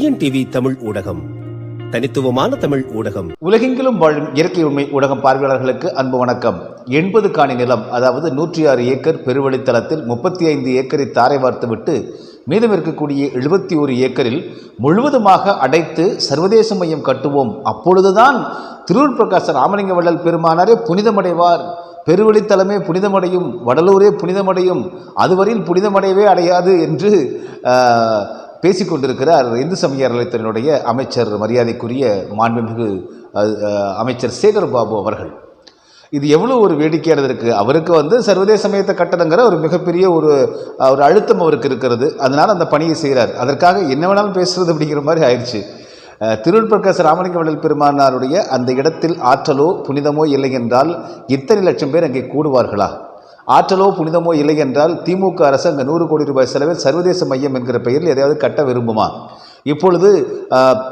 TNTV Tamil ஊடகம். தனித்துவமான தமிழ் ஊடகம். உலகெங்கிலும் வாழும் இயற்கை உண்மை ஊடகம் பார்வையாளர்களுக்கு அன்பு வணக்கம். எண்பது காணி நிலம் அதாவது நூற்றி ஆறு ஏக்கர் பெருவழித்தளத்தில் முப்பத்தி ஐந்து ஏக்கரை தாரை வார்த்துவிட்டு மீதம் இருக்கக்கூடிய எழுபத்தி ஒரு ஏக்கரில் முழுவதுமாக அடைத்து சர்வதேச மையம் கட்டுவோம். அப்பொழுதுதான் திருவூர் பிரகாச ராமலிங்க வள்ளல் பெருமானாரே புனிதமடைவார். பெருவழித்தலமே புனிதமடையும் வடலூரே புனிதமடையும் அதுவரையில் புனிதமடையவே அடையாது என்று பேசிக்கொண்டிருக்கிறார் இந்து சமய அறநிலையத்தினுடைய அமைச்சர் மரியாதைக்குரிய மாண்புமிகு அமைச்சர் சேகர் பாபு அவர்கள். இது எவ்வளோ ஒரு வேடிக்கையானது இருக்குது அவருக்கு வந்து சர்வதேச சமயத்தை கட்டணங்கிற ஒரு மிகப்பெரிய ஒரு ஒரு அழுத்தம் அவருக்கு இருக்கிறது. அதனால் அந்த பணியை செய்கிறார் அதற்காக என்ன வேணாலும் பேசுறது அப்படிங்கிற மாதிரி ஆயிடுச்சு. அஹ், ராமலிங்க வள்ளல் பெருமானாருடைய அந்த இடத்தில் ஆற்றலோ புனிதமோ இல்லை என்றால் இத்தனை லட்சம் பேர் அங்கே கூடுவார்களா? ஆற்றலோ புனிதமோ இல்லை என்றால் திமுக அரசு அங்கே நூறு கோடி ரூபாய் செலவில் சர்வதேச மையம் என்கிற பெயரில் எதையாவது கட்ட விரும்புமா? இப்பொழுது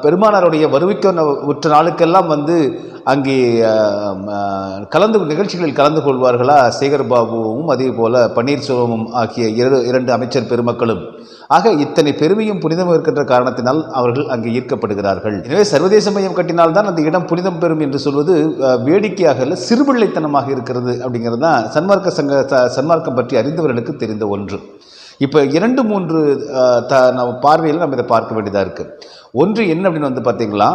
பெருமானாருடைய வருவிக்க உற்ற நாளுக்கெல்லாம் வந்து அங்கே கலந்து நிகழ்ச்சிகளில் கலந்து கொள்வார்களா? சேகர் பாபுவும் அதே போல பன்னீர்செல்வமும் ஆகிய இரு இரண்டு அமைச்சர் பெருமக்களும். ஆக இத்தனை பெருமையும் புனிதம் இருக்கின்ற காரணத்தினால் அவர்கள் அங்கே ஈர்க்கப்படுகிறார்கள். எனவே சர்வதேச மையம் கட்டினால்தான் அந்த இடம் புனிதம் பெறும் என்று சொல்வது வேடிக்கையாக இல்லை சிறுபிள்ளைத்தனமாக இருக்கிறது அப்படிங்கிறது தான் சன்மார்க்க சங்க சன்மார்க்கம் பற்றி அறிந்தவர்களுக்கு தெரிந்த ஒன்று. இப்போ இரண்டு மூன்று த நம்ம பார்வையில் நம்ம இதை பார்க்க வேண்டியதாக இருக்குது ஒன்று என்ன அப்படின்னு வந்து பார்த்திங்களா?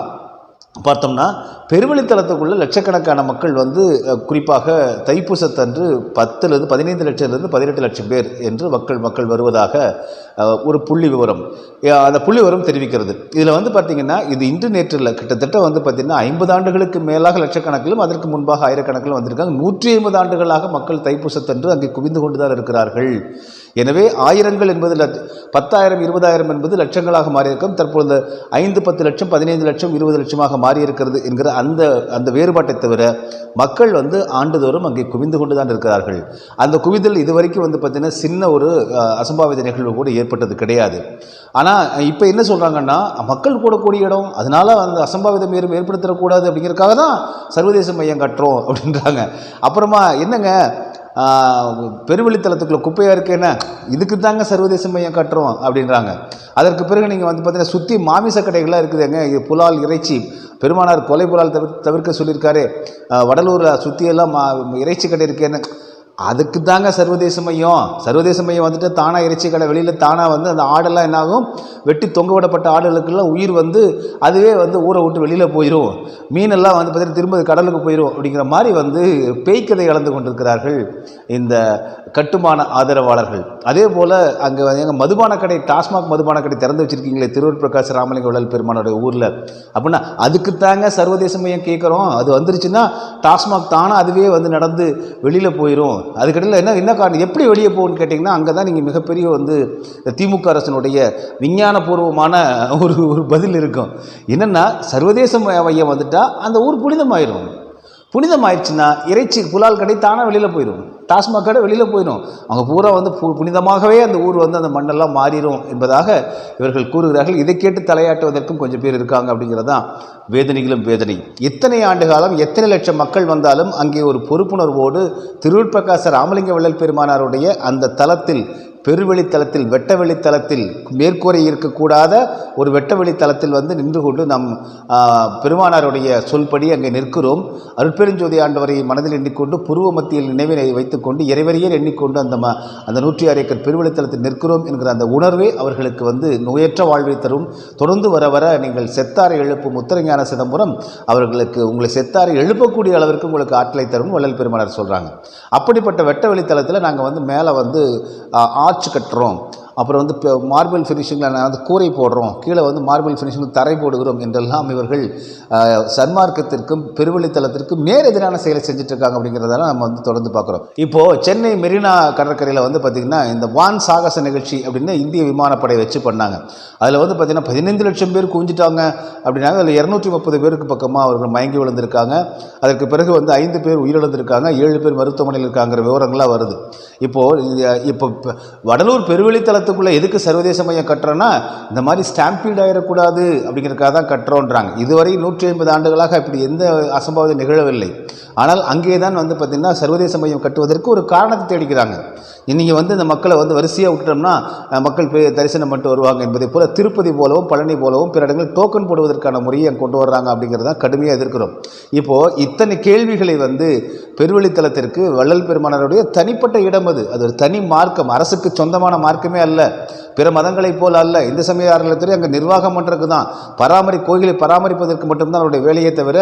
பார்த்தோம்னா பெருவழித்தளத்துக்குள்ள லட்சக்கணக்கான மக்கள் வந்து குறிப்பாக தைப்பூசத்தன்று பத்துலேருந்து பதினைந்து லட்சத்துலேருந்து பதினெட்டு லட்சம் பேர் என்று மக்கள் மக்கள் வருவதாக ஒரு புள்ளி விவரம். அந்த புள்ளி விவரம் தெரிவிக்கிறது. இதில் வந்து பார்த்திங்கன்னா இது இன்று நேற்றில் கிட்டத்தட்ட வந்து பார்த்திங்கன்னா ஐம்பது ஆண்டுகளுக்கு மேலாக லட்சக்கணக்கிலும் அதற்கு முன்பாக ஆயிரக்கணக்கிலும் வந்திருக்காங்க. நூற்றி ஐம்பது ஆண்டுகளாக மக்கள் தைப்பூசத்தன்று அங்கே குவிந்து கொண்டு தான் இருக்கிறார்கள். எனவே ஆயிரங்கள் என்பது பத்தாயிரம் இருபதாயிரம் என்பது லட்சங்களாக மாறியிருக்கும். தற்பொழுது ஐந்து பத்து லட்சம் பதினைந்து லட்சம் இருபது லட்சமாக மாறியிருக்கிறது என்கிற அந்த அந்த வேறுபாட்டை தவிர மக்கள் வந்து ஆண்டுதோறும் அங்கே குவிந்து கொண்டு தான் இருக்கிறார்கள். அந்த குவிதல் இதுவரைக்கும் வந்து பார்த்திங்கன்னா சின்ன ஒரு அசம்பாவித நிகழ்வு கூட ஏற்பட்டது கிடையாது. ஆனால் இப்போ என்ன சொல்கிறாங்கன்னா மக்கள் கூடக்கூடிய இடம் அதனால் அந்த அசம்பாவிதம் ஏறும் ஏற்படுத்தக்கூடாது அப்படிங்கிறதுக்காக தான் சர்வதேச மையம் கட்டுறோம் அப்படின்றாங்க. அப்புறமா என்னங்க பெருவெளித்தளத்துக்குள்ள குப்பையாக இருக்குன்னா இதுக்கு தாங்க சர்வதேச மையம் கட்டுறோம் அப்படின்றாங்க. அதற்கு பிறகு நீங்கள் வந்து பார்த்தீங்கன்னா சுற்றி மாமிச கடைகளாக இருக்குதுங்க. இது புலால் இறைச்சி பெருமானார் கொலை புலால் தவிர தவிர்க்க சொல்லியிருக்காரு. வடலூரில் சுற்றியெல்லாம் மா இறைச்சி கடை இருக்கேன்னு அதுக்கு தாங்க சர்வதேச மையம். சர்வதேச மையம் வந்துட்டு தானாக இறைச்சி கடை வெளியில் தானாக வந்து அந்த ஆடெல்லாம் என்னாகும்? வெட்டி தொங்க விடப்பட்ட ஆடுகளுக்கெல்லாம் உயிர் வந்து அதுவே வந்து ஊரை விட்டு வெளியில் போயிடும் மீனெல்லாம் வந்து பார்த்தீங்கன்னா திரும்ப அது கடலுக்கு போயிடும் அப்படிங்கிற மாதிரி வந்து பேய்க்கதை கலந்து கொண்டிருக்கிறார்கள் இந்த கட்டுமான ஆதரவாளர்கள். அதே போல் அங்கே எங்கள் மதுபான கடை டாஸ்மாக் மதுபான கடை திறந்து வச்சுருக்கீங்களே திருவூர் பிரகாஷ் ராமலிங்க உடல் பெருமானோட ஊரில். அப்படின்னா அதுக்கு தாங்க சர்வதேச மையம் கேட்குறோம் அது வந்துருச்சுன்னா டாஸ்மாக் தானாக அதுவே வந்து நடந்து வெளியில் போயிடும் அதுக்கடையில் என்ன என்ன காரணம்? எப்படி வெளியே போகும்னு கேட்டிங்கன்னா அங்கே தான் நீங்கள் மிகப்பெரிய வந்து திமுக அரசினுடைய விஞ்ஞானபூர்வமான ஒரு ஒரு பதில் இருக்கும். என்னென்னா சர்வதேச மையம் வந்துட்டால் அந்த ஊர் புனிதமாயிரும். புனிதமாயிடுச்சுன்னா இறைச்சி புலால் கடை தானாக வெளியில் போயிடும் டாஸ்மாக் கடை வெளியில் போயிடும். அவங்க பூரா வந்து பு- புனிதமாகவே அந்த ஊர் வந்து அந்த மண்ணெல்லாம் மாறிடும் என்பதாக இவர்கள் கூறுகிறார்கள். இதை கேட்டு தலையாட்டுவதற்கும் கொஞ்சம் பேர் இருக்காங்க அப்படிங்கிறதான் வேதனைகளும் வேதனை. எத்தனை ஆண்டு காலம் எத்தனை லட்சம் மக்கள் வந்தாலும் அங்கே ஒரு பொறுப்புணர்வோடு திருவிழ்பிரகாச ராமலிங்க வள்ளல் பெருமானாருடைய அந்த பெருவெளித்தளத்தில் பெருவெளித்தலத்தில் வெட்டவெளித்தலத்தில் மேற்கூரை இருக்கக்கூடாத ஒரு வெட்ட வெளித்தளத்தில் வந்து நின்று கொண்டு நம் பெருமானாருடைய சொல்படி அங்கே நிற்கிறோம். அருட்பெருஞ்சோதி ஆண்டவரை மனதில் எண்ணிக்கொண்டு புருவ மத்தியில் நினைவினை வைத்துக்கொண்டு இறைவரையே எண்ணிக்கொண்டு அந்த ம அந்த நூற்றி ஆறு ஏக்கர் பெருவெளித்தளத்தில் நிற்கிறோம் என்கிற அந்த உணர்வே அவர்களுக்கு வந்து நோயற்ற வாழ்வை தரும். தொடர்ந்து வர வர நீங்கள் செத்தாரை எழுப்பும் முத்தரஞான சிதம்பரம் அவர்களுக்கு உங்களை செத்தாரை எழுப்பக்கூடிய அளவிற்கு உங்களுக்கு ஆற்றலை தரும் வள்ளல் பெருமானார் சொல்கிறாங்க அப்படிப்பட்ட வெட்ட வெளித்தளத்தில் நாங்கள் வந்து மேலே வந்து ஆ ஆர்ச் கட்டுறோம். அப்புறம் வந்து இப்போ மார்பிள் ஃபினிஷிங்கில் நான் வந்து கூரை போடுறோம். கீழே வந்து மார்பிள் ஃபினிஷிங் தரை போடுகிறோம் என்றெல்லாம் இவர்கள் சன்மார்க்கத்திற்கும் பெருவழித்தளத்திற்கும் நேர் எதிரான செயலை செஞ்சுட்ருக்காங்க அப்படிங்கிறதெல்லாம் நம்ம வந்து தொடர்ந்து பார்க்குறோம். இப்போது சென்னை மெரினா கடற்கரையில் வந்து பார்த்திங்கன்னா இந்த வான் சாகச நிகழ்ச்சி அப்படின்னு இந்திய விமானப்படை வச்சு பண்ணாங்க. அதில் வந்து பார்த்திங்கன்னா பதினைந்து லட்சம் பேர் குவிஞ்சிட்டாங்க அப்படின்னாங்க. அதில் இரநூற்றி முப்பது பேருக்கு பக்கமாக அவர்கள் மயங்கி விழுந்திருக்காங்க. அதற்கு பிறகு வந்து ஐந்து பேர் உயிரிழந்திருக்காங்க. ஏழு பேர் மருத்துவமனையில் இருக்காங்கிற விவரங்களாக வருது. இப்போது இப்போ இப்போ வடலூர் பெருவெளித்தளத்தில் பெருவழித்தளத்துக்குள்ளே எதுக்கு சர்வதேச மையம் கட்டுறோன்னா இந்த மாதிரி ஸ்டாம்பீட் ஆயிடக்கூடாது அப்படிங்கிறதுக்காக தான் கட்டுறோன்றாங்க. இதுவரை நூற்றி ஐம்பது ஆண்டுகளாக இப்படி எந்த அசம்பாவிதம் நிகழவில்லை. ஆனால் அங்கே தான் வந்து பார்த்திங்கன்னா சர்வதேச மையம் கட்டுவதற்கு ஒரு காரணத்தை தேடிக்கிறாங்க. இன்றைக்கி வந்து இந்த மக்களை வந்து வரிசையாக விட்டுட்டோம்னா மக்கள் போய் தரிசனம் பண்ணிட்டு வருவாங்க என்பதை போல திருப்பதி போலவும் பழனி போலவும் பிற இடங்களில் டோக்கன் போடுவதற்கான முறையை கொண்டு வர்றாங்க அப்படிங்கிறத கடுமையாக எதிர்க்கிறோம். இப்போது இத்தனை கேள்விகளை வந்து பெருவழித்தலத்திற்கு வள்ளல் பெருமானருடைய தனிப்பட்ட இடம் அது. அது ஒரு தனி மார்க்கம் அரசுக்கு சொந்தமான மார்க்கமே அல்ல. பிற மதங்களைப் போல அல்ல. இந்து சமய அறநிலையத்துறை அங்கே நிர்வாகம் பண்ணுறதுக்கு தான் பராமரி கோயிலை பராமரிப்பதற்கு மட்டும்தான் அவருடைய வேலையை தவிர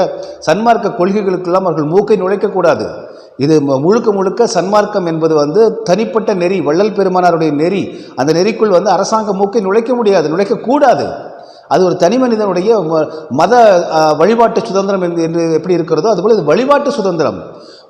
சன்மார்க்க கொள்கைகளுக்கெல்லாம் அவர்கள் மூக்கை நுழைக்கக்கூடாது. இது முழுக்க முழுக்க சன்மார்க்கம் என்பது வந்து தனிப்பட்ட நெறி வள்ளல் பெருமானாருடைய நெறி. அந்த நெறிக்குள் வந்து அரசாங்க மூக்கை நுழைக்க முடியாது நுழைக்கக்கூடாது. அது ஒரு தனி மனிதனுடைய ம- மத வழிபாட்டு சுதந்திரம் என்று என்று எப்படி இருக்கிறதோ அதுபோல் இது வழிபாட்டு சுதந்திரம்.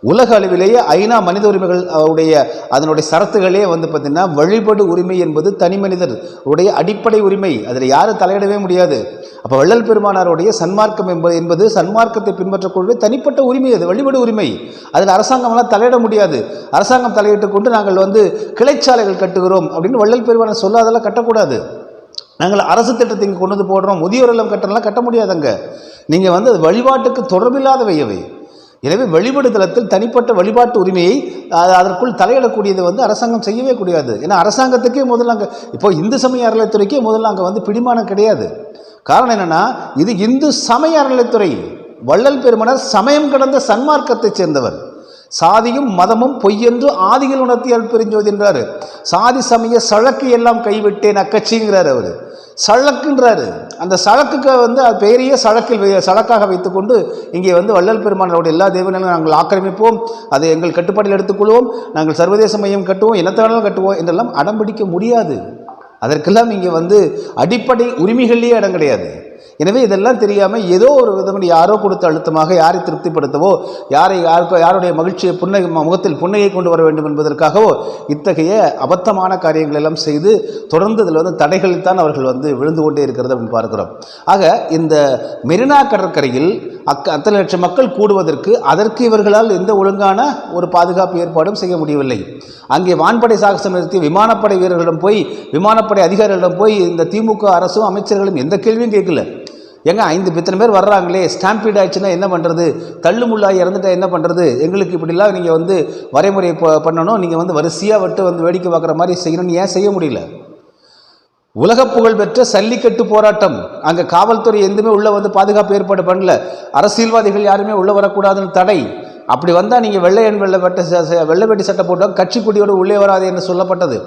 உலக அளவிலேயே ஐநா மனித உரிமைகள் உடைய அதனுடைய சரத்துகளே வந்து பார்த்திங்கன்னா வழிபடு உரிமை என்பது தனி மனிதர் உடைய அடிப்படை உரிமை. அதில் யாரும் தலையிடவே முடியாது. அப்போ வள்ளல் பெருமானாருடைய சன்மார்க்கம் என்பது என்பது சன்மார்க்கத்தை பின்பற்றக்கூடிய தனிப்பட்ட உரிமை அது வழிபடு உரிமை. அதில் அரசாங்கம்லாம் தலையிட முடியாது. அரசாங்கம் தலையிட்டு கொண்டு நாங்கள் வந்து கிளைச்சாலைகள் கட்டுகிறோம் அப்படின்னு வள்ளல் பெருமானார் சொல்லாதெல்லாம் கட்டக்கூடாது. நாங்கள் அரசு திட்டத்தை இங்கே கொண்டு வந்து போடுறோம். முதியோர் இல்லம் கட்டணம்லாம் கட்ட முடியாதுங்க. நீங்கள் வந்து அது வழிபாட்டுக்கு தொடர்பில்லாதவை அவை. எனவே வழிபடுதலத்தில் தனிப்பட்ட வழிபாட்டு உரிமையை அதற்குள் தலையிடக்கூடியது வந்து அரசாங்கம் செய்யவே கூடாது ஏன்னா அரசாங்கத்துக்கே முதல்ல அங்கே இப்போ இந்து சமய அறநிலைத்துறைக்கே முதல்ல அங்கே வந்து பிடிமானம் கிடையாது. காரணம் என்னென்னா இது இந்து சமய அறநிலைத்துறை வள்ளல் பெருமனர் சமயம் கடந்த சன்மார்க்கத்தைச் சேர்ந்தவர். சாதியும் மதமும் பொய்யென்று ஆதிகள் உணர்த்தியால் பெருஞ்சோதி என்றார். சாதி சமய சழக்கு எல்லாம் கைவிட்டேன் அக்கட்சிங்கிறார் அவர். சழக்குன்றாரு. அந்த சழக்குக்கு வந்து அது பெயரையே சழக்கில் வை- சழக்காக வைத்துக்கொண்டு இங்கே வந்து வள்ளல் பெருமானோட எல்லா தேவனையும் நாங்கள் ஆக்கிரமிப்போம். அதை எங்கள் கட்டுப்பாட்டில் எடுத்துக்கொள்வோம். நாங்கள் சர்வதேச மையம் கட்டுவோம் என்னத்தை வேணாலும் கட்டுவோம் என்றெல்லாம் அடம்பிடிக்க முடியாது. அதற்கெல்லாம் இங்கே வந்து அடிப்படை உரிமைகள்லேயே இடம் கிடையாது. எனவே இதெல்லாம் தெரியாமல் ஏதோ ஒரு விதமான யாரோ கொடுத்த அழுத்தமாக யாரை திருப்திப்படுத்தவோ யாரை யாருக்கோ யாருடைய மகிழ்ச்சியை புன்னகை முகத்தில் புன்னகை கொண்டு வர வேண்டும் என்பதற்காகவோ இத்தகைய அபத்தமான காரியங்கள் எல்லாம் செய்து தொடர்ந்து இதில் வந்து தடைகளில் தான் அவர்கள் வந்து விழுந்து கொண்டே இருக்கிறது அப்படின்னு பார்க்கிறோம். ஆக இந்த மெரினா கடற்கரையில் அக்க அத்தனை லட்சம் மக்கள் கூடுவதற்கு அதற்கு இவர்களால் எந்த ஒழுங்கான ஒரு பாதுகாப்பு ஏற்பாடும் செய்ய முடியவில்லை. அங்கே வான்படை சாகசம் நிறுத்தி விமானப்படை வீரர்களிடம் போய் விமானப்படை அதிகாரிகளிடம் போய் இந்த திமுக அரசும் அமைச்சர்களும் எந்த கேள்வியும் கேட்கல. ஏங்க ஐந்து இத்தனை பேர் வர்றாங்களே ஸ்டாம்பீட் ஆயிடுச்சுன்னா என்ன பண்ணுறது தள்ளுமுள்ளாகி இறந்துட்டா என்ன பண்ணுறது எங்களுக்கு இப்படிலாம் நீங்கள் வந்து வரைமுறை பண்ணணும். நீங்கள் வந்து வரிசையாக விட்டு வந்து வேடிக்கை பார்க்குற மாதிரி செய்யணும்னு ஏன் செய்ய முடியல? உலக புகழ் பெற்ற சல்லிக்கட்டு போராட்டம். அங்கே காவல்துறை எதுவுமே உள்ளே வந்து பாதுகாப்பு ஏற்பாடு பண்ணல. அரசியல்வாதிகள் யாருமே உள்ளே வரக்கூடாதுன்னு தடை. அப்படி வந்தால் நீங்கள் வெள்ளை எண் வெள்ளை வெட்ட வெள்ளை வெட்டி சட்டை போட்டால் கட்சி கொடியோடு உள்ளே வராது என்று சொல்லப்பட்டது.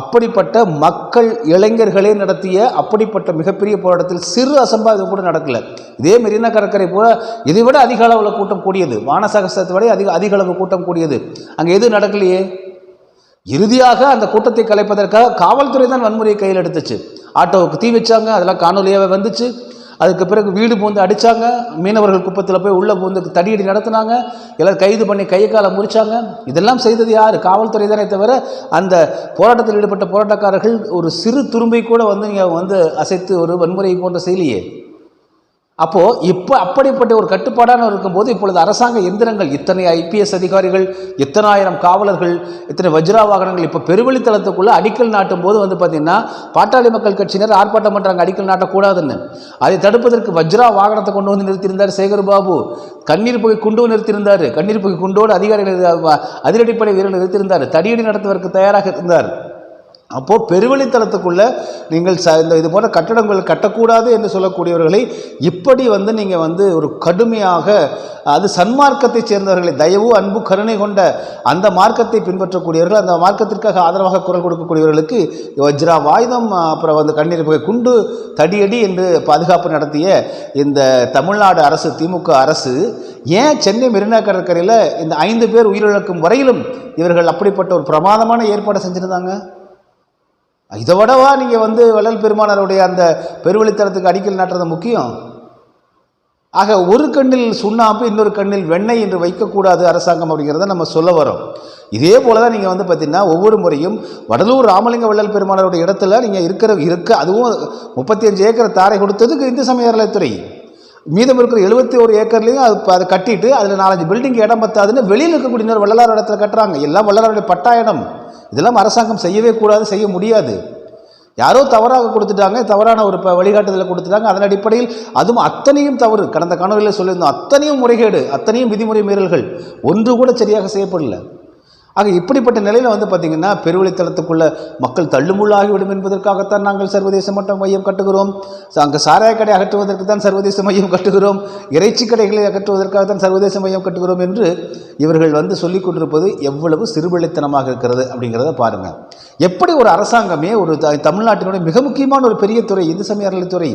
அப்படிப்பட்ட மக்கள் இளைஞர்களே நடத்திய அப்படிப்பட்ட மிகப்பெரிய போராட்டத்தில் சிறு அசம்பாவிதம் கூட நடக்கல. இதே மெரினா கடற்கரை போல இதை விட அதிக அளவில் கூட்டம் கூடியது. வானசகசத்தை விட அதிக அதிக அளவு கூட்டம் கூடியது. அங்கே எது நடக்கலையே? இறுதியாக அந்த கூட்டத்தை கலைப்பதற்காக காவல்துறை தான் வன்முறையை கையில் எடுத்துச்சு. ஆட்டோவுக்கு தீ வச்சாங்க அதெல்லாம் காணொலியாகவே வந்துச்சு. அதுக்கு பிறகு வீடு பூந்து அடித்தாங்க மீனவர்கள் குப்பத்தில் போய் உள்ளே பூந்து தடியடி நடத்தினாங்க. எல்லோரும் கைது பண்ணி கை காலை முறிச்சாங்க. இதெல்லாம் செய்தது யார்? காவல்துறை தானே தவிர அந்த போராட்டத்தில் ஈடுபட்ட போராட்டக்காரர்கள் ஒரு சிறு துரும்பை கூட வந்து நீங்கள் வந்து அசைத்து ஒரு வன்முறை போன்ற செய்யலையே அப்போது இப்போ அப்படிப்பட்ட ஒரு கட்டுப்பாடான இருக்கும்போது இப்பொழுது அரசாங்க எந்திரங்கள் இத்தனை ஐபிஎஸ் அதிகாரிகள் இத்தனாயிரம் காவலர்கள் இத்தனை வஜ்ரா வாகனங்கள் இப்போ பெருவெளித்தளத்துக்குள்ளே அடிக்கல் நாட்டும் போது வந்து பார்த்திங்கன்னா பாட்டாளி மக்கள் கட்சியினர் ஆர்ப்பாட்டம் பண்ணுறாங்க அடிக்கல் நாட்டக்கூடாதுன்னு. அதை தடுப்பதற்கு வஜ்ரா வாகனத்தை கொண்டு வந்து நிறுத்தியிருந்தார் சேகர் பாபு. கண்ணீர் புகை குண்டு நிறுத்தியிருந்தார். கண்ணீர் புகை குண்டோடு அதிகாரிகள் அதிரடிப்படை வீரர்கள் நிறுத்தியிருந்தார். தடியடி நடத்துவதற்கு தயாராக இருந்தார். அப்போது பெருவழித்தளத்துக்குள்ளே நீங்கள் ச இந்த இது போன்ற கட்டடங்கள் கட்டக்கூடாது என்று சொல்லக்கூடியவர்களை இப்படி வந்து நீங்கள் வந்து ஒரு கடுமையாக அது சன்மார்க்கத்தைச் சேர்ந்தவர்களை தயவு அன்பு கருணை கொண்ட அந்த மார்க்கத்தை பின்பற்றக்கூடியவர்கள் அந்த மார்க்கத்திற்காக ஆதரவாக குரல் கொடுக்கக்கூடியவர்களுக்கு வஜ்ரா வாயுதம் அப்புறம் வந்து கண்ணீர் புகை குண்டு தடியடி என்று பாதுகாப்பு நடத்திய இந்த தமிழ்நாடு அரசு திமுக அரசு ஏன் சென்னை மெரினா கடற்கரையில் இந்த ஐந்து பேர் உயிரிழக்கும் வரையிலும் இவர்கள் அப்படிப்பட்ட ஒரு பிரமாதமான ஏற்பாடை செஞ்சுருந்தாங்க? இதை விடவா நீங்கள் வந்து வள்ளல் பெருமானாருடைய அந்த பெருவழித்தரத்துக்கு அடிக்கல் நாட்டுறது முக்கியம். ஆக ஒரு கண்ணில் சுண்ணாம்பு இன்னொரு கண்ணில் வெண்ணெய் என்று வைக்கக்கூடாது அரசாங்கம் அப்படிங்கிறத நம்ம சொல்ல வரோம். இதே போல தான் நீங்கள் வந்து பார்த்திங்கன்னா ஒவ்வொரு முறையும் வடலூர் ராமலிங்க வள்ளல் பெருமானாருடைய இடத்துல நீங்கள் இருக்கிற இருக்க அதுவும் முப்பத்தி அஞ்சு ஏக்கர் தாரை கொடுத்ததுக்கு இந்து சமய அறநிலையத்துறை. மீதம் இருக்கிற எழுபத்தி ஒரு ஏக்கர்லேயும் அது அதை கட்டிட்டு அதில் நாலஞ்சு பில்டிங் இடம் பத்தாதுன்னு வெளியில் இருக்கக்கூடிய வள்ளலார் இடத்துல கட்டுறாங்க. எல்லாம் வள்ளலாருடைய பட்டா இடம். இதெல்லாம் அரசாங்கம் செய்யவே கூடாது செய்ய முடியாது. யாரோ தவறாக கொடுத்துட்டாங்க தவறான ஒரு ப- வழிகாட்டுதலை கொடுத்துட்டாங்க. அதன் அடிப்படையில் அதுவும் அத்தனையும் தவறு. கடந்த காணொலியில் சொல்லியிருந்தோம் அத்தனையும் முறைகேடு அத்தனையும் விதிமுறை மீறல்கள். ஒன்று கூட சரியாக செய்யப்படலை. ஆக இப்படிப்பட்ட நிலையில் வந்து பார்த்திங்கன்னா பெருவழித்தளத்துக்குள்ளே மக்கள் தள்ளுமுள்ளாகிவிடும் என்பதற்காகத்தான் நாங்கள் சர்வதேச மட்ட மையம் கட்டுகிறோம். அங்கே சாராய கடை அகற்றுவதற்கு தான் சர்வதேச மையம் கட்டுகிறோம். இறைச்சி கடைகளை அகற்றுவதற்காக தான் சர்வதேச மையம் கட்டுகிறோம் என்று இவர்கள் வந்து சொல்லிக் கொண்டிருப்பது எவ்வளவு சிறுபிள்ளைத்தனமாக இருக்கிறது அப்படிங்கிறத பாருங்கள் எப்படி ஒரு அரசாங்கமே ஒரு தமிழ்நாட்டினுடைய மிக முக்கியமான ஒரு பெரிய துறை இந்து சமய அறநிலைத்துறை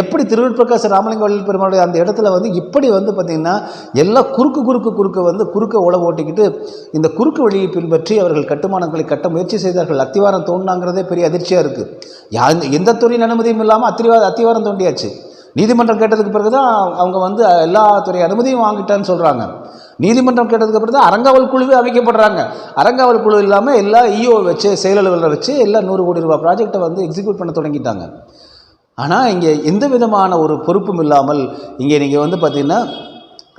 எப்படி திருவிற்பிரகாச ராமலிங்க வள்ளல் பெருமாளுடைய அந்த இடத்துல வந்து இப்படி வந்து பார்த்திங்கன்னா எல்லாம் குறுக்கு குறுக்கு குறுக்கு வந்து குறுக்க உழவு ஓட்டிக்கிட்டு இந்த குறுக்கு வழியை பின்பற்றி அவர்கள் கட்டுமானங்களை கட்ட முயற்சி செய்தார்கள். அத்திவாரம் தோண்டினாங்கிறதே பெரிய அதிர்ச்சியாக இருக்குது யா எந்த துறையின் அனுமதியும் இல்லாமல் அத்திவா அத்திவாரம் தோண்டியாச்சு நீதிமன்றம் கேட்டதுக்கு பிறகு தான் அவங்க வந்து எல்லா துறை அனுமதியும் வாங்கிட்டான்னு சொல்கிறாங்க நீதிமன்றம் கேட்டதுக்கு பிறகு தான் அறங்காவல் குழுவே அமைக்கப்படுறாங்க. அறங்காவல் குழு இல்லாமல் எல்லா இஓ வச்சு செயலலுவலரை வச்சு எல்லா நூறு கோடி ரூபாய் ப்ராஜெக்டை வந்து எக்ஸிக்யூட் பண்ண தொடங்கிட்டாங்க. ஆனால் இங்கே எந்த விதமான ஒரு பொறுப்பும் இல்லாமல் இங்கே நீங்கள் வந்து பார்த்திங்கன்னா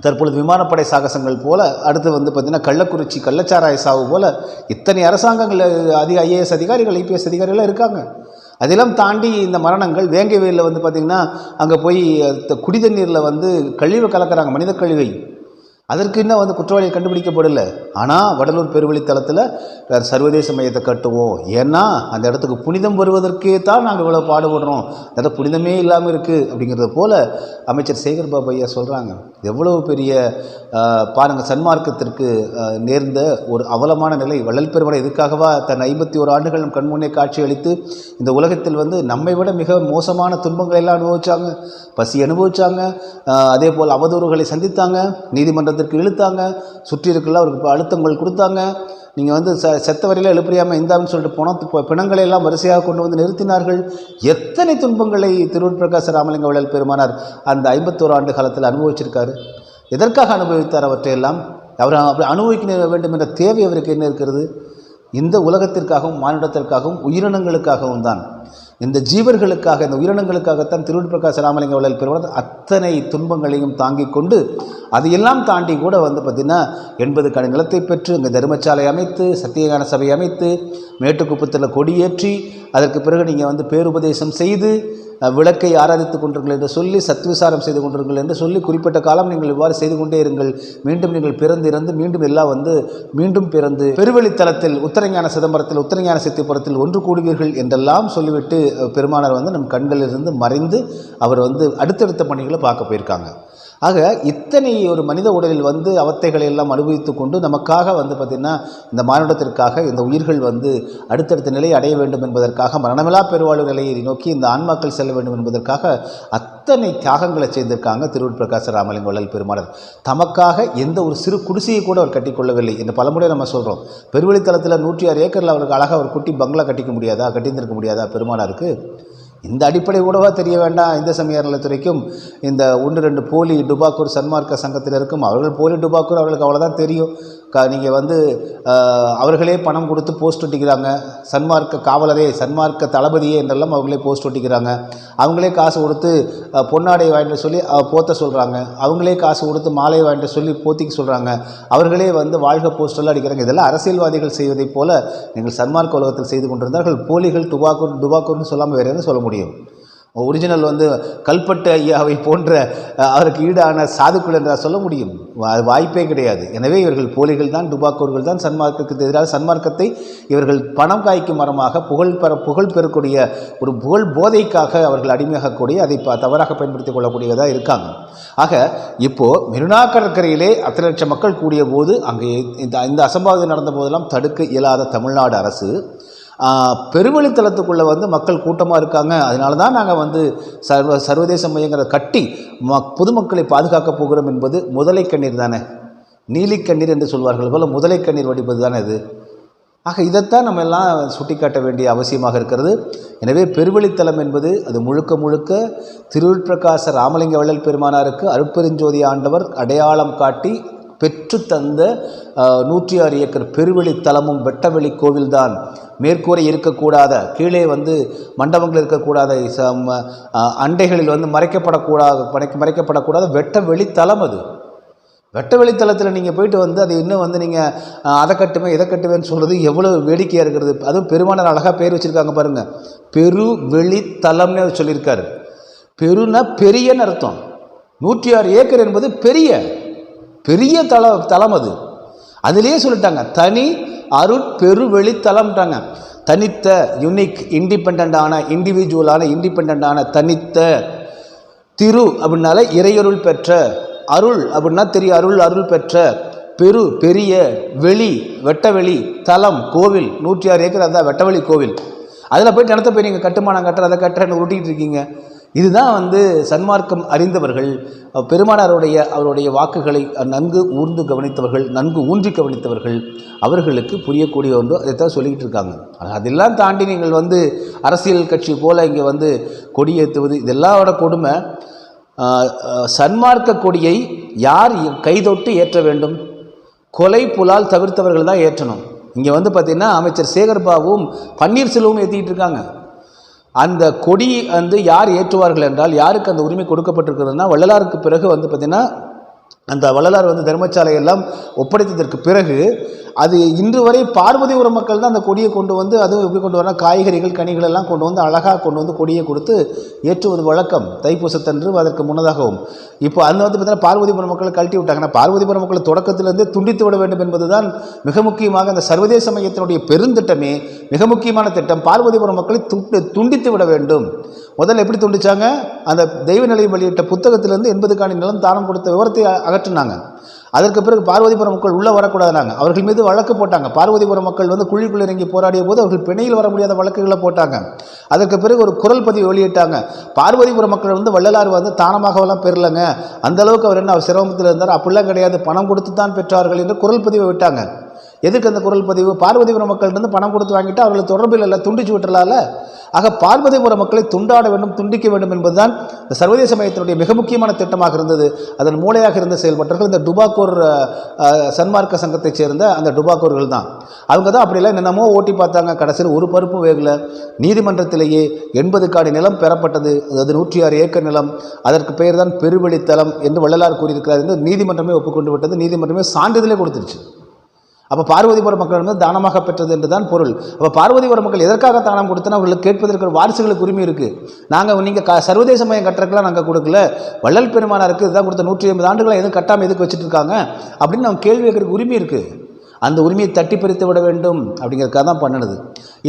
தற்பொழுது விமானப்படை சாகசங்கள் போல் அடுத்து வந்து பார்த்திங்கன்னா கள்ளக்குறிச்சி கள்ளச்சாராய சாவு போல் இத்தனை அரசாங்கங்கள் அதிக ஐஏஎஸ் அதிகாரிகள் ஐபிஎஸ் அதிகாரிகளாக இருக்காங்க. அதெல்லாம் தாண்டி இந்த மரணங்கள் வேங்கை வயலில் வந்து பார்த்திங்கன்னா அங்கே போய் த- குடி தண்ணீரில் வந்து கழிவை கலக்கிறாங்க மனித கழிவை. அதற்கு இன்னும் வந்து குற்றவாளியை கண்டுபிடிக்கப்படல. ஆனால் வடலூர் பெருவழித்தளத்தில் வேறு சர்வதேச மையத்தை கட்டுவோம். ஏன்னா அந்த இடத்துக்கு புனிதம் வருவதற்கே தான் நாங்கள் இவ்வளோ பாடுபடுறோம். அந்த இடம் புனிதமே இல்லாமல் இருக்குது அப்படிங்கிறத போல அமைச்சர் சேகர் பாபு ஐயா சொல்கிறாங்க எவ்வளவு பெரிய பாருங்கள் சன்மார்க்கத்திற்கு நேர்ந்த ஒரு அவலமான நிலை. வள்ளல் பெருமனை இதுக்காகவா தன் ஐம்பத்தி ஒரு ஆண்டுகள் நம் கண்முன்னே காட்சி அளித்து இந்த உலகத்தில் வந்து நம்மை விட மிக மோசமான துன்பங்களை எல்லாம் அனுபவித்தாங்க பசி அனுபவித்தாங்க அதே போல் அவதூறுகளை சந்தித்தாங்க. பக்கத்திற்கு இழுத்தாங்க. சுற்றி இருக்கலாம் அவருக்கு அழுத்தங்கள் கொடுத்தாங்க. நீங்கள் வந்து ச செத்த வரையில் எழுப்பியாமல் இந்தான்னு சொல்லிட்டு பணத்து பிணங்களை எல்லாம் வரிசையாக கொண்டு வந்து நிறுத்தினார்கள். எத்தனை துன்பங்களை திருவன் பிரகாச ராமலிங்க வள்ளல் பெருமானார் அந்த ஐம்பத்தோரு ஆண்டு காலத்தில் அனுபவிச்சிருக்காரு? எதற்காக அனுபவித்தார் அவற்றையெல்லாம் அவர் அப்படி அனுபவிக்க வேண்டும் என்ற தேவை அவருக்கு என்ன இருக்கிறது? இந்த உலகத்திற்காகவும் மானிடத்திற்காகவும் உயிரினங்களுக்காகவும் தான். இந்த ஜீவர்களுக்காக இந்த உயிரினங்களுக்காகத்தான் திருவள்ளு பிரகாஷ் ராமலிங்க வள்ளல் பெருமாள் அத்தனை துன்பங்களையும் தாங்கிக் கொண்டு அதையெல்லாம் தாண்டி கூட வந்து பார்த்திங்கன்னா எண்பது கண நிலத்தை பெற்று இங்கே தர்மசாலை அமைத்து சத்தியகான சபை அமைத்து மேட்டுக்குப்பத்தில் கொடியேற்றி அதற்கு பிறகு நீங்கள் வந்து பேருபதேசம் செய்து விளக்கை ஆராதித்துக் கொண்டிருங்கள் என்று சொல்லி சத்விசாரம் செய்து கொண்டிருங்கள் என்று சொல்லி குறிப்பிட்ட காலம் நீங்கள் இவ்வாறு செய்து கொண்டே இருங்கள். மீண்டும் நீங்கள் பிறந்து இறந்து மீண்டும் எல்லாம் வந்து மீண்டும் பிறந்து பெருவழித்தலத்தில் உத்தரஞான சிதம்பரத்தில் உத்தரஞான சித்திப்புறத்தில் ஒன்று கூடுவீர்கள் என்றெல்லாம் சொல்லிவிட்டு பெருமானார் வந்து நம் கண்களிலிருந்து மறைந்து அவர் வந்து அடுத்தடுத்த பணிகளை பார்க்க போயிருக்காங்க. ஆக இத்தனை ஒரு மனித உடலில் வந்து அவத்தைகளை எல்லாம் அனுபவித்து கொண்டு நமக்காக வந்து பார்த்திங்கன்னா இந்த மானுடத்திற்காக இந்த உயிர்கள் வந்து அடுத்தடுத்த நிலையை அடைய வேண்டும் என்பதற்காக மரணமில்லா பெருவாழ்வு நிலையை நோக்கி இந்த ஆன்மாக்கள் செல்ல வேண்டும் என்பதற்காக அத்தனை தியாகங்களை செய்திருக்காங்க திருவூர் பிரகாச ராமலிங்க வள்ளல் பெருமாளர் தமக்காக எந்த ஒரு சிறு குடிசையை கூட அவர் கட்டிக்கொள்ளவில்லை என்று பலமுறை நம்ம சொல்கிறோம் பெருவெளித்தளத்தில் நூற்றி ஆறு ஏக்கரில் அவருக்கு அழகாக ஒரு குட்டி பங்களா கட்டிக்க முடியாதா கட்டியிருந்திருக்க முடியாதா பெருமானாருக்கு? இந்த அடிப்படை கூடவா தெரிய வேண்டாம். இந்த சமய அறநிலைத்துறைக்கும் இந்த ஒன்று ரெண்டு போலி டுபாக்கூர் சன்மார்க்க சங்கத்தில் இருக்கும் அவர்கள் போலி டுபாக்கூர் அவர்களுக்கு அவ்வளோதான் தெரியும். க நீங்கள் வந்து அவர்களே பணம் கொடுத்து போஸ்ட் ஒட்டிக்கிறாங்க. சன்மார்க்க காவலரே சன்மார்க்க தளபதியே என்றெல்லாம் அவங்களே போஸ்ட் ஒட்டிக்கிறாங்க. அவங்களே காசு கொடுத்து பொன்னாடை வாங்கிட்டு சொல்லி போத்த சொல்கிறாங்க அவங்களே காசு கொடுத்து மாலை வாங்கிட்டு சொல்லி போத்திக்க சொல்கிறாங்க அவர்களே வந்து வாழ்க போஸ்டெல்லாம் அடிக்கிறாங்க. இதெல்லாம் அரசியல்வாதிகள் செய்வதைப் போல நீங்கள் சன்மார்க்க உலகத்தில் செய்து கொண்டிருந்தார்கள். போலிகள் டுபாக்கூர் டுபாக்கூர்னு சொல்லாமல் வேறு என்ன சொல்ல முடியும்? ஒரிஜினல் வந்து கல்பட்டு ஐயாவை போன்ற அவருக்கு ஈடான சாதுக்குள் என்றால் சொல்ல முடியும். வாய்ப்பே கிடையாது. எனவே இவர்கள் போலிகள் தான் டுபாக்கூர்கள் தான் சன்மார்க்கத்துக்கு எதிராக சன்மார்க்கத்தை இவர்கள் பணம் காய்க்கும் மரமாக புகழ் பெற புகழ் பெறக்கூடிய ஒரு புகழ் போதைக்காக அவர்கள் அடிமையாகக்கூடிய அதை தவறாக பயன்படுத்திக் கொள்ளக்கூடியதாக இருக்காங்க. ஆக இப்போது மெருனா கடற்கரையிலே அத்தனை லட்சம் மக்கள் கூடிய போது அங்கே இந்த இந்த அசம்பாவிதம் நடந்த போதெல்லாம் தடுக்க இயலாத தமிழ்நாடு அரசு ஆஹ், பெருவழித்தளத்துக்குள்ளே வந்து மக்கள் கூட்டமாக இருக்காங்க. அதனால தான் நாங்கள் வந்து சர்வ சர்வதேச மையங்களை கட்டி ம பொதுமக்களை பாதுகாக்கப் போகிறோம் என்பது முதலை கண்ணீர் தானே? நீலிக்கண்ணீர் என்று சொல்வார்கள் போல முதலை கண்ணீர் வடிப்பது தானே இது? ஆக இதைத்தான் நம்ம எல்லாம் சுட்டிக்காட்ட வேண்டிய அவசியமாக இருக்கிறது. எனவே பெருவழித்தலம் என்பது அது முழுக்க முழுக்க திருவிற்பிரகாச ராமலிங்க வள்ளல் பெருமானாருக்கு அருட்பெருஞ்சோதி ஆண்டவர் அடையாளம் காட்டி பெற்று தந்த நூற்றி ஆறு ஏக்கர் பெருவெளித்தலமும் வெட்டவெளி கோவில்தான். மேற்கூரை இருக்கக்கூடாத கீழே வந்து மண்டபங்கள் இருக்கக்கூடாத அண்டைகளில் வந்து மறைக்கப்படக்கூடாத மறைக்கப்படக்கூடாத வெட்ட வெளித்தலம் அது. வெட்ட வெளித்தளத்தில் நீங்கள் போயிட்டு வந்து அது இன்னும் வந்து நீங்கள் அதை கட்டுமே இதை கட்டுவேன்னு சொல்கிறது எவ்வளோ வேடிக்கையாக இருக்கிறது அதுவும் பெருமானார் அழகாக பேர் வச்சுருக்காங்க பாருங்கள் பெரு வெளித்தலம்னு அவர் சொல்லியிருக்காரு. பெருனா பெரியன்னு அர்த்தம். நூற்றி ஆறு ஏக்கர் என்பது பெரிய. பெரிய தல தலம் அது. அதிலேயே சொல்லிட்டாங்க தனி அருட் பெரு வெளித்தலம்ட்டாங்க தனித்த யுனிக் இண்டிபெண்ட்டான இண்டிவிஜுவலான இண்டிபெண்ட்டான தனித்த திரு அப்படின்னால இறையருள் பெற்ற அருள் அப்படின்னா தெரிய அருள் அருள் பெற்ற பெரு பெரிய வெளி வெட்டவெளி தலம் கோவில் நூற்றி ஆறு ஏக்கர் அதான் வெட்டவெளி கோவில். அதில் போயிட்டு நடத்த போய் நீங்கள் கட்டுமானம் கட்டுற அதை கட்டுறேன்னு உருட்டிகிட்டு இருக்கீங்க. இதுதான் வந்து சன்மார்க்கம் அறிந்தவர்கள் பெருமானாருடைய அவருடைய வாக்குகளை நன்கு ஊர்ந்து கவனித்தவர்கள் நன்கு ஊன்றி கவனித்தவர்கள் அவர்களுக்கு புரியக்கூடிய ஒன்று அதைத்தான் சொல்லிக்கிட்டு இருக்காங்க. அதெல்லாம் தாண்டி நீங்கள் வந்து அரசியல் கட்சி போல் இங்கே வந்து கொடியேற்றுவது இதெல்லாவோட கொடுமை சன்மார்க்க கொடியை யார் கைதொட்டு ஏற்ற வேண்டும்? கொலை புலால் தவிர்த்தவர்கள் தான் ஏற்றணும். இங்கே வந்து பார்த்திங்கன்னா அமைச்சர் சேகர்பாபுவும் பன்னீர்செல்வமும் ஏற்றிக்கிட்டு இருக்காங்க. அந்த கொடி வந்து யார் ஏற்றுவார்கள் என்றால் யாருக்கு அந்த உரிமை கொடுக்கப்பட்டிருக்கிறதுனா வள்ளலாருக்கு பிறகு வந்து பார்த்திங்கன்னா அந்த வள்ளலார் வந்து தர்மசாலையெல்லாம் ஒப்படைத்ததற்கு பிறகு அது இன்று வரை பார்வதிபுரம் மக்கள் தான் அந்த கொடியை கொண்டு வந்து அதுவும் எப்படி கொண்டு வரனா காய்கறிகள் கனிகள் எல்லாம் கொண்டு வந்து அழகாக கொண்டு வந்து கொடியை கொடுத்து ஏற்றுவது வழக்கம். தைப்பூசத்தன்று அதற்கு முன்னதாகவும். இப்போ அந்த வந்து பார்த்தீங்கன்னா பார்வதிபுரம் மக்களை கழட்டி விட்டாங்கன்னா பார்வதிபுரம் மக்களை தொடக்கத்திலிருந்தே துண்டித்து விட வேண்டும் என்பதுதான் மிக முக்கியமாக அந்த சர்வதேச மையத்தினுடைய பெருந்திட்டமே மிக முக்கியமான திட்டம். பார்வதிபுரம் மக்களை துண்டு துண்டித்து விட வேண்டும். முதல்ல எப்படி துண்டிச்சாங்க? அந்த தெய்வ நிலையம் வெளியிட்ட புத்தகத்திலிருந்து எண்பது காணி நிலம் தானம் கொடுத்த விவரத்தை அகற்றினாங்க. அதற்கு பிறகு பார்வதிபுரம் மக்கள் உள்ளே வரக்கூடாதுனாங்க. அவர்கள் மீது வழக்கு போட்டாங்க. பார்வதிபுரம் மக்கள் வந்து குழிக்குள் இறங்கி போராடிய போது அவர்கள் பிணையில் வர முடியாத வழக்குகளை போட்டாங்க. அதற்கு பிறகு ஒரு குரல் பதிவு வெளியிட்டாங்க. பார்வதிபுரம் மக்கள் வந்து வள்ளலார் வந்து தானமாகவெல்லாம் பெறலங்க. அந்த அளவுக்கு அவர் என்ன அவர் சிரமத்தில் இருந்தார். அப்படிலாம் கிடையாது. பணம் கொடுத்து தான் பெற்றார்கள் என்று குரல் பதிவை விட்டாங்க. எதுக்கு அந்த குரல் பதிவு? பார்வதிபுர மக்கள்கிட்ட பணம் கொடுத்து வாங்கிட்டு அவர்களை தொடர்பில் இல்லை துண்டிச்சு விட்டுறலாம்ல? ஆக பார்வதிபுர மக்களை துண்டாட வேண்டும் துண்டிக்க வேண்டும் என்பதுதான் இந்த சர்வதேச மையத்தினுடைய மிக முக்கியமான திட்டமாக இருந்தது. அதன் மூளையாக இருந்த செயல்பட்டவர்கள் இந்த டுபாக்கூர் சன்மார்க்க சங்கத்தைச் சேர்ந்த அந்த டுபாக்கூர்கள் தான். அவங்க தான் அப்படிலாம் என்னென்னமோ ஓட்டி பார்த்தாங்க. கடைசியில் ஒரு பருப்பு வேகல. நீதிமன்றத்திலேயே எண்பது காடி நிலம் பெறப்பட்டது. அது நூற்றி ஆறு ஏக்கர் நிலம். அதற்கு பெயர் தான் பெருவெளித்தலம் என்று வள்ளலார் கூறியிருக்கிறார் என்று நீதிமன்றமே ஒப்புக்கொண்டு விட்டது. நீதிமன்றமே சான்றிதழே கொடுத்துருச்சு. அப்போ பார்வதிபுர மக்கள் வந்து தானமாக பெற்றது என்று தான் பொருள். அப்போ பார்வதிபுர மக்கள் எதற்காக தானம் கொடுத்தனா அவர்களுக்கு கேட்பதற்கு வாரிசுகளுக்கு உரிமை இருக்குது நாங்கள் நீங்கள் க சர்வதேச மையம் கட்டுறதுக்கெல்லாம் நாங்கள் கொடுக்கல. வள்ளல் பெருமானாருக்கு இதுதான் கொடுத்த நூற்றி ஐம்பது ஆண்டுகளாக எதுவும் கட்டாமல் எதுக்கு வச்சுட்டு இருக்காங்க அப்படின்னு அவங்க கேள்வி கேட்கறதுக்கு உரிமை இருக்குது அந்த உரிமையை தட்டி பறித்து விட வேண்டும் அப்படிங்கிறதுக்காக தான் பண்ணுனது.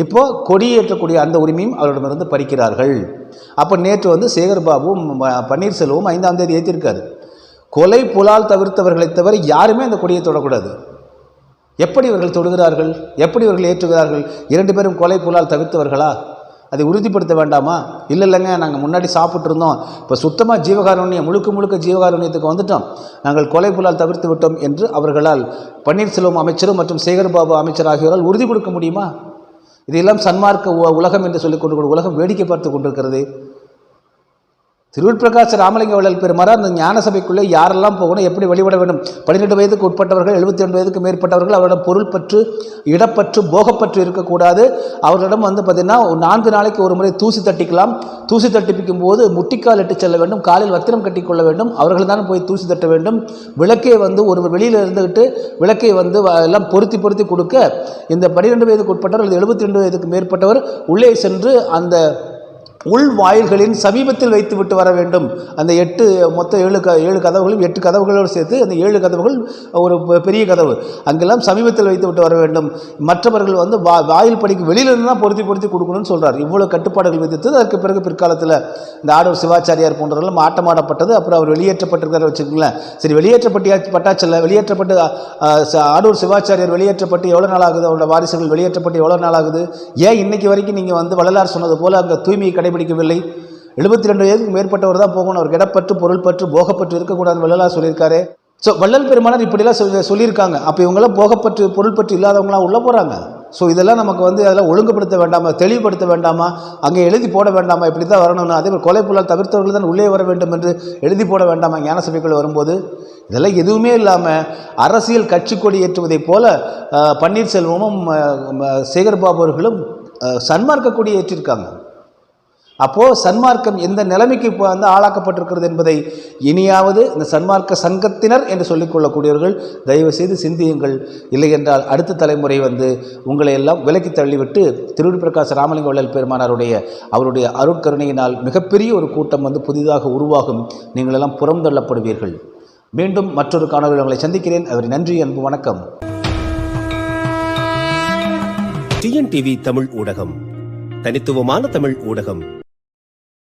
இப்போது கொடியேற்றக்கூடிய அந்த உரிமையும் அவரிடமிருந்து பறிக்கிறார்கள். அப்போ நேற்று வந்து சேகர்பாபுவும் பன்னீர்செல்வம் ஐந்தாம் தேதி ஏற்றிருக்காரு கொலை புலால் தவிர்த்தவர்களை தவிர யாருமே அந்த கொடியை தொடக்கூடாது. எப்படி இவர்கள் தொடுகிறார்கள் எப்படி இவர்கள் ஏற்றுகிறார்கள்? இரண்டு பேரும் கொலை புலால் தவிர்த்தவர்களா அதை உறுதிப்படுத்த வேண்டாமா? இல்லை இல்லைங்க நாங்கள் முன்னாடி சாப்பிட்ருந்தோம் இப்போ சுத்தமாக ஜீவகாருண்யம் முழுக்க முழுக்க ஜீவகாருண்யத்துக்கு வந்துட்டோம். நாங்கள் கொலை புலால் தவிர்த்து விட்டோம் என்று அவர்களால் பன்னீர்செல்வம் அமைச்சரும் மற்றும் சேகர்பாபு அமைச்சர் ஆகியோரால் உறுதி கொடுக்க முடியுமா? இதையெல்லாம் சன்மார்க்க உ- உலகம் என்று சொல்லிக் கொண்டு உலகம் வேடிக்கை பார்த்து கொண்டிருக்கிறது. திருவள் பிரகாஷ் ராமலிங்க வள்ளல் பெருமாறா அந்த ஞான சபைக்குள்ளே யாரெல்லாம் போகணும் எப்படி வழிபட வேண்டும்? பன்னிரெண்டு வயதுக்கு உட்பட்டவர்கள் எழுபத்தி ரெண்டு வயதுக்கு மேற்பட்டவர்கள் அவரிடம் பொருள் பற்று இடப்பற்று போகப்பற்று இருக்கக்கூடாது. அவர்களிடம் வந்து பார்த்திங்கன்னா ஒரு நான்கு நாளைக்கு ஒரு முறை தூசி தட்டிக்கலாம். தூசி தட்டிப்பிக்கும் போது முட்டிக்கால் இட்டு செல்ல வேண்டும் காலில் வத்திரம் கட்டிக்கொள்ள வேண்டும் அவர்கள் தான் போய் தூசி தட்ட வேண்டும். விளக்கை வந்து ஒரு வெளியில் இருந்துக்கிட்டு விளக்கை வந்து எல்லாம் பொருத்தி பொருத்தி கொடுக்க இந்த பன்னிரெண்டு வயதுக்கு உட்பட்டவர் அல்லது எழுபத்தி ரெண்டு வயதுக்கு மேற்பட்டவர் உள்ளே சென்று அந்த உள் வாயில்களின் சமீபத்தில் வைத்து விட்டு வர வேண்டும். அந்த எட்டு மொத்த ஏழு க ஏழு கதவுகளும் எட்டு கதவுகளோடு சேர்த்து அந்த ஏழு கதவுகள் ஒரு பெரிய கதவு. அங்கெல்லாம் சமீபத்தில் வைத்து விட்டு வர வேண்டும். மற்றவர்கள் வந்து வா வாயில் படிக்கு வெளியிலிருந்து தான் பொருத்தி பொருத்தி கொடுக்கணும்னு சொல்கிறார் இவ்வளோ கட்டுப்பாடுகள் விதித்து அதற்கு பிறகு பிற்காலத்தில் இந்த ஆடூர் சிவாச்சாரியார் போன்றவர்களும் ஆட்டமாடப்பட்டது அப்புறம் அவர் வெளியேற்றப்பட்டிருக்காரு வச்சுக்கோங்களேன். சரி வெளியேற்றப்பட்டியா பட்டாச்சல்ல வெளியேற்றப்பட்டு ஆடூர் சிவாச்சாரியார் வெளியேற்றப்பட்டு எவ்வளோ நாள் ஆகுது அவரோட வாரிசுகள் வெளியேற்றப்பட்டு எவ்வளோ நாள் ஆகுது ஏன் இன்னைக்கு வரைக்கும் நீங்கள் வந்து வள்ளலார் சொன்னது போல் அங்கே தூய்மையை பிடிக்கவில்லை எழுபத்தி ரெண்டு வயதுக்கு மேற்பட்டவர் தான் போகணும். அவர் இடப்பற்று பொருள் பற்று போகப்பற்று இருக்கக்கூடாது வள்ளலார் சொல்லியிருக்காரு. ஸோ வள்ளல் பெருமானார் இப்படிலாம் சொல்லி சொல்லியிருக்காங்க. அப்போ இவங்களாம் போகப்பற்று பொருள் பற்று இல்லாதவங்களாம் உள்ளே போகிறாங்க ஸோ இதெல்லாம் நமக்கு வந்து அதெல்லாம் ஒழுங்குபடுத்த வேண்டாமா? தெளிவுபடுத்த வேண்டாமா? அங்கே எழுதி போட வேண்டாமா? இப்படி தான் வரணும்னு. அதே மாதிரி கொலை புலால் தவிர்த்தவர்கள் தான் உள்ளே வர வேண்டும் என்று எழுதி போட வேண்டாமா? ஞான சபைக்குள்ள வரும்போது. இதெல்லாம் எதுவுமே இல்லாமல் அரசியல் கட்சி கொடி ஏற்றுவதைப் போல பன்னீர்செல்வமும் சேகர்பாபு அவர்களும் சன்மார்க்க கொடி ஏற்றிருக்காங்க. அப்போது சன்மார்க்கம் எந்த நிலைமைக்கு இப்போ வந்து ஆளாக்கப்பட்டிருக்கிறது என்பதை இனியாவது இந்த சன்மார்க்க சங்கத்தினர் என்று சொல்லிக்கொள்ளக்கூடியவர்கள் தயவு செய்து சிந்தியுங்கள். இல்லை என்றால் அடுத்த தலைமுறை வந்து உங்களை எல்லாம் விலக்கி தள்ளிவிட்டு திருவிழி பிரகாஷ் ராமலிங்க வள்ளல் பெருமானாருடைய அவருடைய அருட்கருணையினால் மிகப்பெரிய ஒரு கூட்டம் வந்து புதிதாக உருவாகும். நீங்கள் எல்லாம் புறந்தள்ளப்படுவீர்கள். மீண்டும் மற்றொரு காணொலி உங்களை சந்திக்கிறேன். அவரை நன்றி அன்பு வணக்கம். டிஎன்டிவி தமிழ் ஊடகம். தனித்துவமான தமிழ் ஊடகம்.